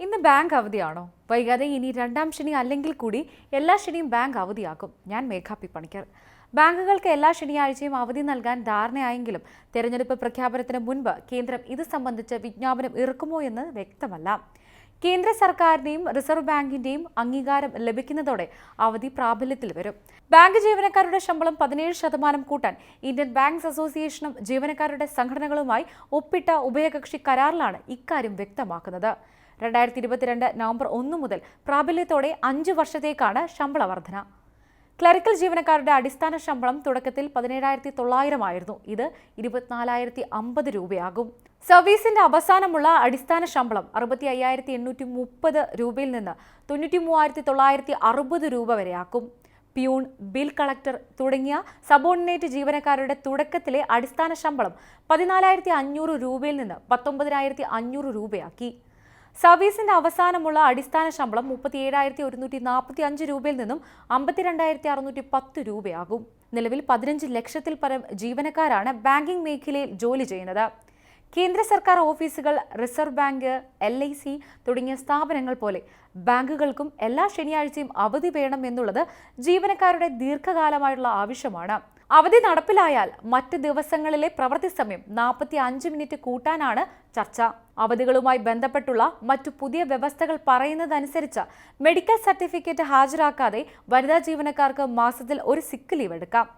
ഇന്ന് ബാങ്ക് അവധിയാണോ? വൈകാതെ ഇനി രണ്ടാം ശനി അല്ലെങ്കിൽ കൂടി എല്ലാ ശനിയും ബാങ്ക് അവധിയാക്കും. ഞാൻ മേഘാപ്പി പണിക്കർ. ബാങ്കുകൾക്ക് എല്ലാ ശനിയാഴ്ചയും അവധി നൽകാൻ ധാരണയായെങ്കിലും തെരഞ്ഞെടുപ്പ് പ്രഖ്യാപനത്തിന് മുൻപ് കേന്ദ്രം ഇത് സംബന്ധിച്ച് വിജ്ഞാപനം ഇറക്കുമോ എന്ന് വ്യക്തമല്ല. കേന്ദ്ര സർക്കാരിന്റെയും റിസർവ് ബാങ്കിന്റെയും അംഗീകാരം ലഭിക്കുന്നതോടെ അവധി പ്രാബല്യത്തിൽ വരും. ബാങ്ക് ജീവനക്കാരുടെ ശമ്പളം പതിനേഴ് ശതമാനം കൂട്ടാൻ ഇന്ത്യൻ ബാങ്ക്സ് അസോസിയേഷനും ജീവനക്കാരുടെ സംഘടനകളുമായി ഒപ്പിട്ട ഉഭയകക്ഷി കരാറിലാണ് ഇക്കാര്യം വ്യക്തമാക്കുന്നത്. രണ്ടായിരത്തി ഇരുപത്തിരണ്ട് നവംബർ ഒന്ന് മുതൽ പ്രാബല്യത്തോടെ അഞ്ച് വർഷത്തേക്കാണ് ശമ്പള വർധന ക്ലറിക്കൽ ജീവനക്കാരുടെ അടിസ്ഥാന ശമ്പളം തുടക്കത്തിൽ പതിനേഴായിരത്തി തൊള്ളായിരം ആയിരുന്നു. ഇത് ഇരുപത്തിനാലായിരത്തി അമ്പത് രൂപയാകും. സർവീസിന്റെ അവസാനമുള്ള അടിസ്ഥാന ശമ്പളം അറുപത്തി അയ്യായിരത്തി എണ്ണൂറ്റി മുപ്പത് രൂപയിൽ നിന്ന് തൊണ്ണൂറ്റി മൂവായിരത്തി തൊള്ളായിരത്തി അറുപത് രൂപ വരെയാക്കും. പ്യൂൺ ബിൽ കളക്ടർ തുടങ്ങിയ സബോർഡിനേറ്റ് ജീവനക്കാരുടെ തുടക്കത്തിലെ അടിസ്ഥാന ശമ്പളം പതിനാലായിരത്തി അഞ്ഞൂറ് രൂപയിൽ നിന്ന് പത്തൊമ്പതിനായിരത്തി അഞ്ഞൂറ് രൂപയാക്കി. സർവീസിന്റെ അവസാനമുള്ള അടിസ്ഥാന ശമ്പളം മുപ്പത്തി ഏഴായിരത്തി ഒരുന്നൂറ്റി നാൽപ്പത്തി അഞ്ച് രൂപയിൽ നിന്നും അമ്പത്തിരണ്ടായിരത്തി അറുന്നൂറ്റി പത്ത് രൂപയാകും. നിലവിൽ പതിനഞ്ച് ലക്ഷത്തിൽ പരം ജീവനക്കാരാണ് ബാങ്കിംഗ് മേഖലയിൽ ജോലി ചെയ്യുന്നത്. കേന്ദ്ര സർക്കാർ ഓഫീസുകൾ reserve bank L I C തുടങ്ങിയ സ്ഥാപനങ്ങൾ പോലെ ബാങ്കുകൾക്കും എല്ലാ ശനിയാഴ്ചയും അവധി വേണം എന്നുള്ളത് ജീവനക്കാരുടെ ദീർഘകാലമായുള്ള ആവശ്യമാണ്. അവധി നടപ്പിലായാൽ മറ്റ് ദിവസങ്ങളിലെ പ്രവൃത്തി സമയം നാൽപ്പത്തി അഞ്ച് മിനിറ്റ് കൂട്ടാനാണ് ചർച്ച. അവധികളുമായി ബന്ധപ്പെട്ടുള്ള മറ്റു പുതിയ വ്യവസ്ഥകൾ പറയുന്നതനുസരിച്ച് മെഡിക്കൽ സർട്ടിഫിക്കറ്റ് ഹാജരാക്കാതെ വനിതാ ജീവനക്കാർക്ക് മാസത്തിൽ ഒരു സിക്ക് ലീവ് എടുക്കാം.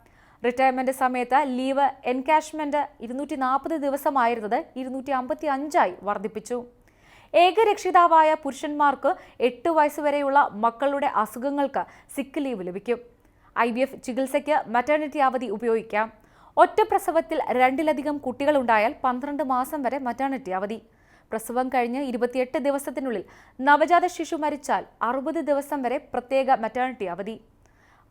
റിട്ടയർമെന്റ് സമയത്ത് ലീവ് എൻകാഷ്മെന്റ് ഇരുന്നൂറ്റി നാൽപ്പത് ദിവസമായിരുന്നത് ഇരുന്നൂറ്റി അമ്പത്തി അഞ്ചായി വർദ്ധിപ്പിച്ചു. ഏകരക്ഷിതാവായ പുരുഷന്മാർക്ക് എട്ട് വയസ്സുവരെയുള്ള മക്കളുടെ അസുഖങ്ങൾക്ക് സിക്ക് ലീവ് ലഭിക്കും. ഐ ബി എഫ് ചികിത്സയ്ക്ക് മറ്റേണിറ്റി അവധി ഉപയോഗിക്കാം. ഒറ്റ പ്രസവത്തിൽ രണ്ടിലധികം കുട്ടികളുണ്ടായാൽ പന്ത്രണ്ട് മാസം വരെ മറ്റേണിറ്റി അവധി. പ്രസവം കഴിഞ്ഞ് ഇരുപത്തിയെട്ട് ദിവസത്തിനുള്ളിൽ നവജാത ശിശു മരിച്ചാൽ അറുപത് ദിവസം വരെ പ്രത്യേക മറ്റേണിറ്റി അവധി.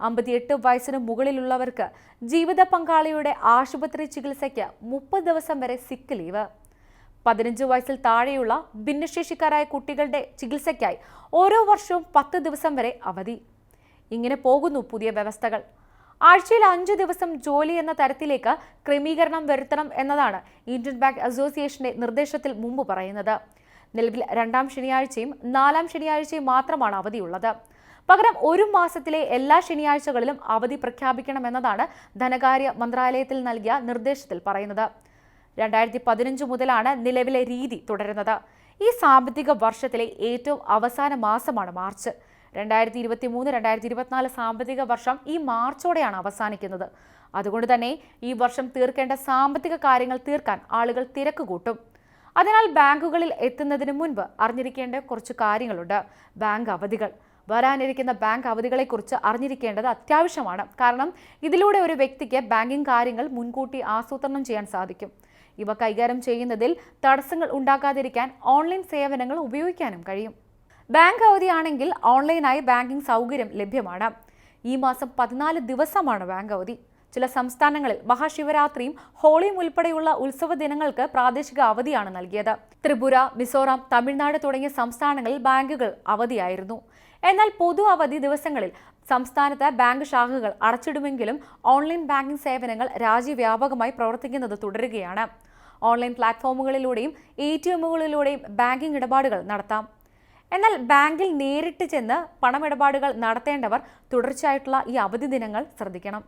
അമ്പത്തിയെട്ട് വയസ്സിന് മുകളിലുള്ളവർക്ക് ജീവിത പങ്കാളിയുടെ ആശുപത്രി ചികിത്സയ്ക്ക് മുപ്പത് ദിവസം വരെ സിക്ക് ലീവ് പതിനഞ്ച് വയസ്സിൽ താഴെയുള്ള ഭിന്നശേഷിക്കാരായ കുട്ടികളുടെ ചികിത്സയ്ക്കായി ഓരോ വർഷവും പത്ത് ദിവസം വരെ അവധി. ഇങ്ങനെ പോകുന്നു പുതിയ വ്യവസ്ഥകൾ. ആഴ്ചയിൽ അഞ്ചു ദിവസം ജോലി എന്ന തരത്തിലേക്ക് ക്രമീകരണം വരുത്തണം എന്നതാണ് ഇന്ത്യൻ ബാങ്ക് അസോസിയേഷന്റെ നിർദ്ദേശത്തിൽ മുമ്പ് പറയുന്നത്. നിലവിൽ രണ്ടാം ശനിയാഴ്ചയും നാലാം ശനിയാഴ്ചയും മാത്രമാണ് അവധിയുള്ളത്. പകരം ഒരു മാസത്തിലെ എല്ലാ ശനിയാഴ്ചകളിലും അവധി പ്രഖ്യാപിക്കണമെന്നതാണ് ധനകാര്യ മന്ത്രാലയത്തിൽ നൽകിയ നിർദ്ദേശത്തിൽ പറയുന്നത്. രണ്ടായിരത്തി പതിനഞ്ച് മുതലാണ് നിലവിലെ രീതി തുടരുന്നത്. ഈ സാമ്പത്തിക വർഷത്തിലെ ഏറ്റവും അവസാന മാസമാണ് മാർച്ച്. രണ്ടായിരത്തി ഇരുപത്തി മൂന്ന് രണ്ടായിരത്തി ഇരുപത്തിനാല് സാമ്പത്തിക വർഷം ഈ മാർച്ചോടെയാണ് അവസാനിക്കുന്നത്. അതുകൊണ്ട് തന്നെ ഈ വർഷം തീർക്കേണ്ട സാമ്പത്തിക കാര്യങ്ങൾ തീർക്കാൻ ആളുകൾ തിരക്ക് കൂട്ടും. അതിനാൽ ബാങ്കുകളിൽ എത്തുന്നതിന് മുൻപ് അറിഞ്ഞിരിക്കേണ്ട കുറച്ച് കാര്യങ്ങളുണ്ട്. ബാങ്ക് അവധികൾ. വരാനിരിക്കുന്ന ബാങ്ക് അവധികളെക്കുറിച്ച് അറിഞ്ഞിരിക്കേണ്ടത് അത്യാവശ്യമാണ്. കാരണം ഇതിലൂടെ ഒരു വ്യക്തിക്ക് ബാങ്കിംഗ് കാര്യങ്ങൾ മുൻകൂട്ടി ആസൂത്രണം ചെയ്യാൻ സാധിക്കും. ഇവ കൈകാര്യം ചെയ്യുന്നതിൽ തടസ്സങ്ങൾ ഉണ്ടാക്കാതിരിക്കാൻ ഓൺലൈൻ സേവനങ്ങൾ ഉപയോഗിക്കാനും കഴിയും. ബാങ്ക് അവധിയാണെങ്കിൽ ഓൺലൈനായി ബാങ്കിംഗ് സൗകര്യം ലഭ്യമാണ്. ഈ മാസം പതിനാല് ദിവസമാണ് ബാങ്ക് അവധി. ചില സംസ്ഥാനങ്ങളിൽ മഹാശിവരാത്രിയും ഹോളിയും ഉൾപ്പെടെയുള്ള ഉത്സവ ദിനങ്ങൾക്ക് പ്രാദേശിക അവധിയാണ് നൽകിയത്. ത്രിപുര മിസോറാം തമിഴ്നാട് തുടങ്ങിയ സംസ്ഥാനങ്ങളിൽ ബാങ്കുകൾ അവധിയായിരുന്നു. എന്നാൽ പൊതു അവധി ദിവസങ്ങളിൽ സംസ്ഥാനത്തെ ബാങ്ക് ശാഖകൾ അടച്ചിടുമെങ്കിലും ഓൺലൈൻ ബാങ്കിംഗ് സേവനങ്ങൾ രാജ്യവ്യാപകമായി പ്രവർത്തിക്കുന്നത് തുടരുകയാണ്. ഓൺലൈൻ പ്ലാറ്റ്ഫോമുകളിലൂടെയും എ ടി എമ്മുകളിലൂടെയും ബാങ്കിംഗ് ഇടപാടുകൾ നടത്താം. എന്നാൽ ബാങ്കിൽ നേരിട്ട് ചെന്ന് പണമിടപാടുകൾ നടത്തേണ്ടവർ തുടർച്ചയായിട്ടുള്ള ഈ അവധി ദിനങ്ങൾ ശ്രദ്ധിക്കണം.